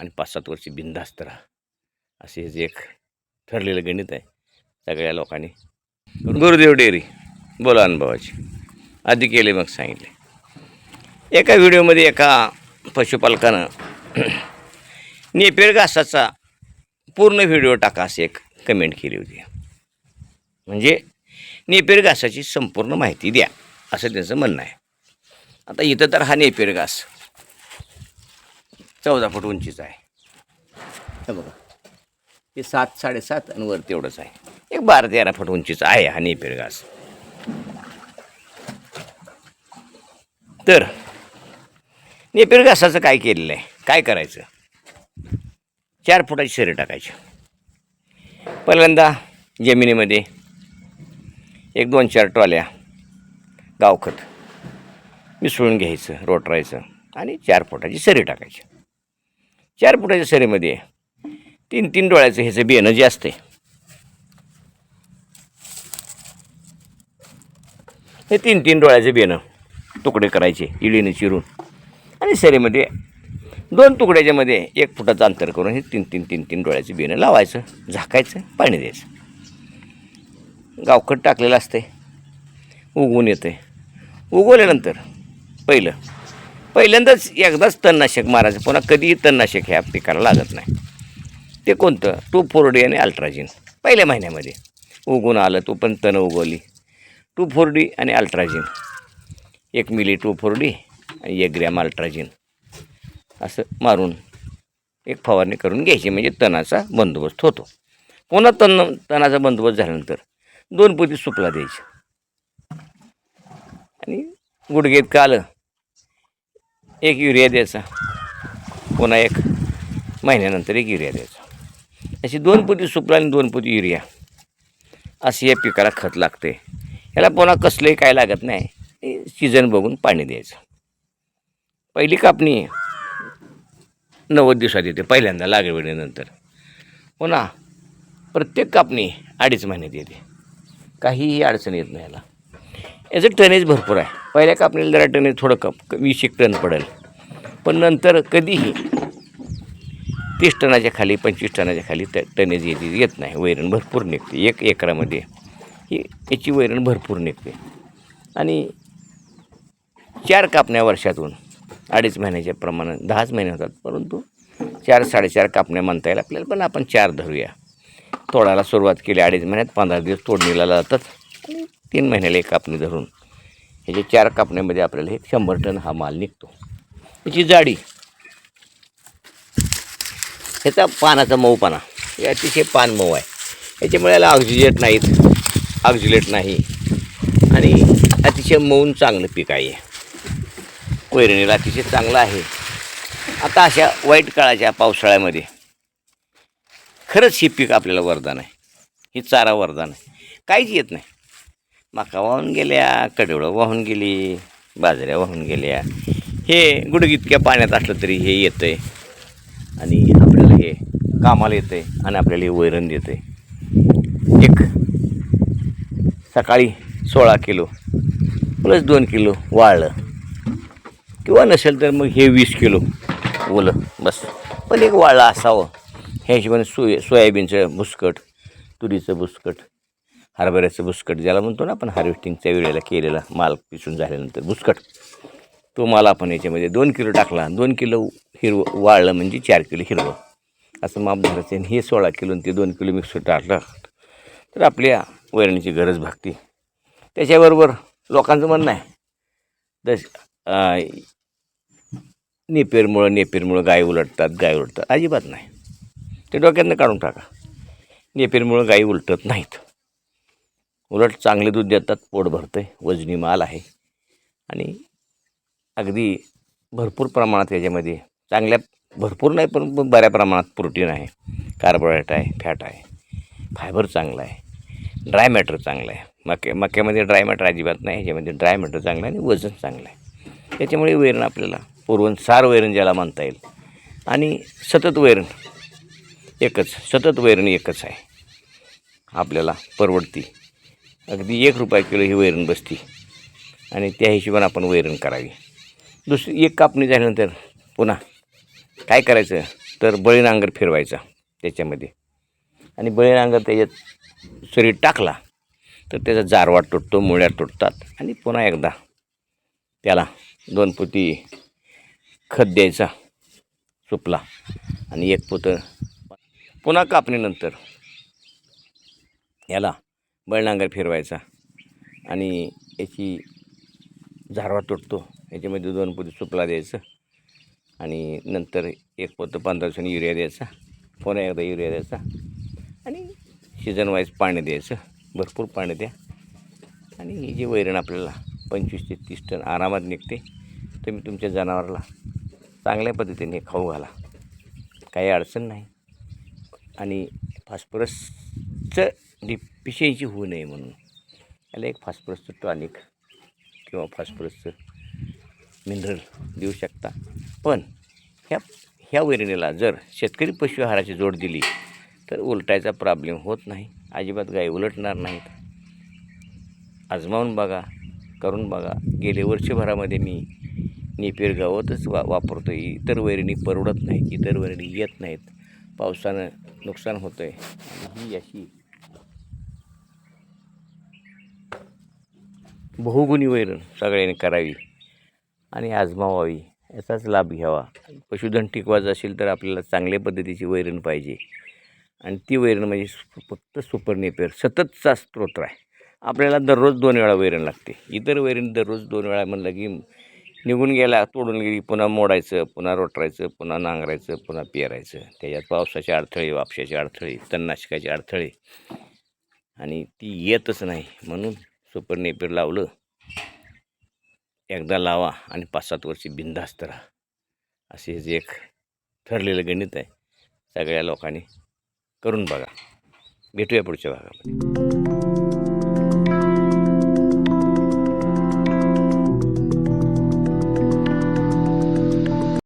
आणि पाच सात वर्षी बिंदास्त राहा. असे जे एक ठरलेलं गणित आहे सगळ्या लोकांनी. गुरुदेव डेअरी बोला अनुभवाची. आधी केले मग सांगितले. एका व्हिडिओमध्ये एका पशुपालकानं नेपेर घासाचा पूर्ण व्हिडिओ टाका असे एक कमेंट केली होती. म्हणजे नेपेर घासाची संपूर्ण माहिती द्या असं त्यांचं म्हणणं आहे. आता इथं तर हा नेपेर घास चौदा फूट उंचीचा आहे. हे बघा. हे सात साडेसात आणि वर तेवढंच आहे. एक बारा तेरा फूट उंचीचा आहे हा नेपेर घास. तर नेपेर घासाचं काय केलेलं आहे? काय करायचं? चार फुटाची शरीर टाकायची. पहिल्यांदा जमिनीमध्ये एक दोन चार टॉल्या गावखत मिसळून घ्यायचं रोटरायचं आणि चार फुटाची सरी टाकायची. चार फुटाच्या सरीमध्ये तीन तीन डोळ्याचं ह्याचं बियाणं जे असते. हे तीन तीन डोळ्याचे बियाणं तुकडे करायचे इळीने चिरून. आणि सरीमध्ये दोन तुकड्याच्यामध्ये एक फुटाचं अंतर करून हे तीन तीन तीन तीन डोळ्याचे बियाणं लावायचं झाकायचं पाणी द्यायचं. गावखट टाकलेलं असते उगवून येते उगवल्यानंतर पहिलं पहिल्यांदाच एकदाच तणनाशक मारायचं. पुन्हा कधीही तणनाशक ह्या पिकाला लागत नाही. ते कोणतं? टू फोर डी आणि अल्ट्राजिन पहिल्या महिन्यामध्ये. उगून आलं तो पण तण उगवली. टू फोर डी आणि अल्ट्राजिन एक मिली टू फोर डी आणि एक ग्रॅम अल्ट्राजिन असं मारून एक फवारणी करून घ्यायची. म्हणजे तणाचा बंदोबस्त होतो. पुन्हा तण तणाचा बंदोबस्त झाल्यानंतर दोन पोती सुकला द्यायची. आणि गुडघेत कालं एक युरिया द्यायचा. पुन्हा एक महिन्यानंतर एक युरिया द्यायचा. अशी दोन पोती सुपला आणि दोन पोती युरिया. अशी या पिकाला खत लागते याला पुन्हा कसलंही काय लागत नाही. सीझन बघून पाणी द्यायचं. पहिली कापणी नव्वद दिवसात येते पहिल्यांदा लागवडीनंतर. पुन्हा प्रत्येक कापणी अडीच महिन्यात येते. काहीही अडचण येत नाही याला. याचं टनेज भरपूर आहे. पहिल्या कापणीला जरा टनेज थोडं कप वीस एक टन पडेल. पण नंतर कधीही तीस टनाच्या खाली पंचवीस टनाच्या खाली त टनेज येते येत नाही. वैरण भरपूर निघते. एक एकरामध्ये ही याची वैरण भरपूर निघते. आणि चार कापण्या वर्षातून अडीच महिन्याच्या प्रमाणात दहाच महिने होतात. परंतु चार साडेचार कापण्या म्हणता येईल आपल्याला पण आपण चार धरूया. तोडायला सुरुवात केली अडीच महिन्यात पंधरा दिवस तोडणीला जातात आणि तीन महिन्याला एक कापणी धरून ह्याच्या चार कापण्यामध्ये आपल्याला हे शंभर टन हा माल निघतो. याची जाडी. ह्याचा पानाचा मऊपणा. हे अतिशय पान मऊ आहे. याच्यामुळे याला ऑक्झिजेट नाहीत ऑक्सिलेट नाही. आणि अतिशय मऊन चांगलं पीक आहे कोयरणीला अतिशय चांगलं आहे. आता अशा वाईट काळाच्या पावसाळ्यामध्ये खरंच हे पीक आपल्याला वरदान आहे. ही चारा वरदान आहे. काहीच येत नाही. मका वाहून गेल्या कडवळं वाहून गेली बाजऱ्या वाहून गेल्या हे गुडगितक्या पाण्यात असलं तरी हे येतं आहे आणि आपल्याला हे कामाला येतं आहे आणि आपल्याला हे वैरण देतं आहे एक सकाळी सोळा किलो प्लस दोन किलो वाळलं. किंवा नसेल तर मग हे वीस किलो ओलं बस. पण एक वाळलं असावं. ह्या हिशोबाने सोय सोयाबीनचं बुसकट तुरीचं बुसकट हरभऱ्याचं बुसकट ज्याला म्हणतो ना आपण हार्वेस्टिंगच्या वेळेला केलेला माल पिसून झाल्यानंतर बुसकट. तो माल आपण याच्यामध्ये दोन किलो टाकला. दोन किलो हिरवं वाळलं म्हणजे चार किलो हिरवं. असं माप धरायचं आणि हे सोळा किलो आणि ते दोन किलो मिक्स टाकलं. तर आपल्या वैरणीची गरज भागते. त्याच्याबरोबर लोकांचं म्हणणं आहे. दश नेपेरमुळं नेपेरमुळं गाय उलटतात गाय उलटतात. अजिबात नाही. ते डोक्यातनं काढून टाका. नेपेरमुळं गायी उलटत नाहीत. उलट चांगले दूध देतात पोट भरतं आहे वजनी माल आहे. आणि अगदी भरपूर प्रमाणात याच्यामध्ये चांगल्या भरपूर नाही पण बऱ्या प्रमाणात प्रोटीन आहे. कार्बोहायड्रेट आहे फॅट आहे. फायबर चांगलं आहे. ड्राय मॅटर चांगलं आहे. मक्या मक्यामध्ये ड्राय मॅटर अजिबात नाही ह्याच्यामध्ये ड्राय मॅटर चांगलं आहे आणि वजन चांगलं आहे. त्याच्यामुळे वैरण आपल्याला पुरवण सार वैरण ज्याला म्हणता येईल. आणि सतत वैरण एकच सतत वैरण एकच आहे. आपल्याला परवडती. अगदी एक रुपया किलो ही वैरण बसती. आणि त्या हिशोबाने आपण वैरण करावी. दुसरी एक कापणी झाल्यानंतर पुन्हा काय करायचं? तर बळी नांगर फिरवायचा त्याच्यामध्ये. आणि बळी नांगर त्याच्यात शरीर टाकला तर त्याचा जारवा तुटतो मुळ्या तुटतात. आणि पुन्हा एकदा त्याला दोन पोती खत द्यायचा सुपला. आणि एक पोतं पुन्हा कापणीनंतर याला बळनांगर फिरवायचा. आणि याची झारवा तुटतो याच्यामध्ये दोन पोती सुपला द्यायचं. आणि नंतर एक पोतं पंधरा दिवसांनी युरिया द्यायचा. पुन्हा एकदा युरिया द्यायचा. आणि सीझन वाईज पाणी द्यायचं. भरपूर पाणी द्या. आणि हे जे वैरण आपल्याला पंचवीस ते तीस टन आरामात निघते तुम्ही तुमच्या जनावराला चांगल्या पद्धतीने खाऊ घाला. काही अडचण नाही. आणि फॉस्फरसचं डिफिशियन्सी होऊ नये म्हणून. याला एक फॉस्फरसचं टॉनिक किंवा फॉस्फरसचं मिनरल देऊ शकता. पण ह्या ह्या वैरणीला जर शेतकरी पशु आहाराची जोड दिली तर उलटायचा प्रॉब्लेम होत नाही. अजिबात गाय उलटणार नाहीत. आजमावून बघा करून बघा. गेले वर्षभरामध्ये मी नेपियर गावातच वा वापरतो इतर वैरणी परवडत नाही इतर वैरणी येत नाहीत. पावसानं नुकसान होतं आहे आणि ही अशी बहुगुणी वैरण सगळ्यांनी करावी. आणि आजमावावी याचाच लाभ घ्यावा. पशुधन टिकवायचं असेल तर आपल्याला चांगल्या पद्धतीची वैरण पाहिजे. आणि ती वैरण म्हणजे फक्त सुपरनेपेर सततचा स्त्रोत आहे आपल्याला दररोज दोन वेळा वैरण लागते. इतर वैरण दररोज दोन वेळा म्हणलं की निघून गेला तोडून गेली पुन्हा मोडायचं पुन्हा रोटरायचं पुन्हा नांगरायचं पुन्हा पेरायचं. त्याच्यात पावसाचे अडथळे वापशाचे अडथळे तणनाशकाचे अडथळे. आणि ती येतच नाही. म्हणून सुपरनेपेर लावलं एकदा लावा आणि पाच सात वर्षी बिंदास्त राहा. असे जे एक ठरलेलं गणित आहे सगळ्या लोकांनी करून बघा. भेटूया पुढच्या भागामध्ये.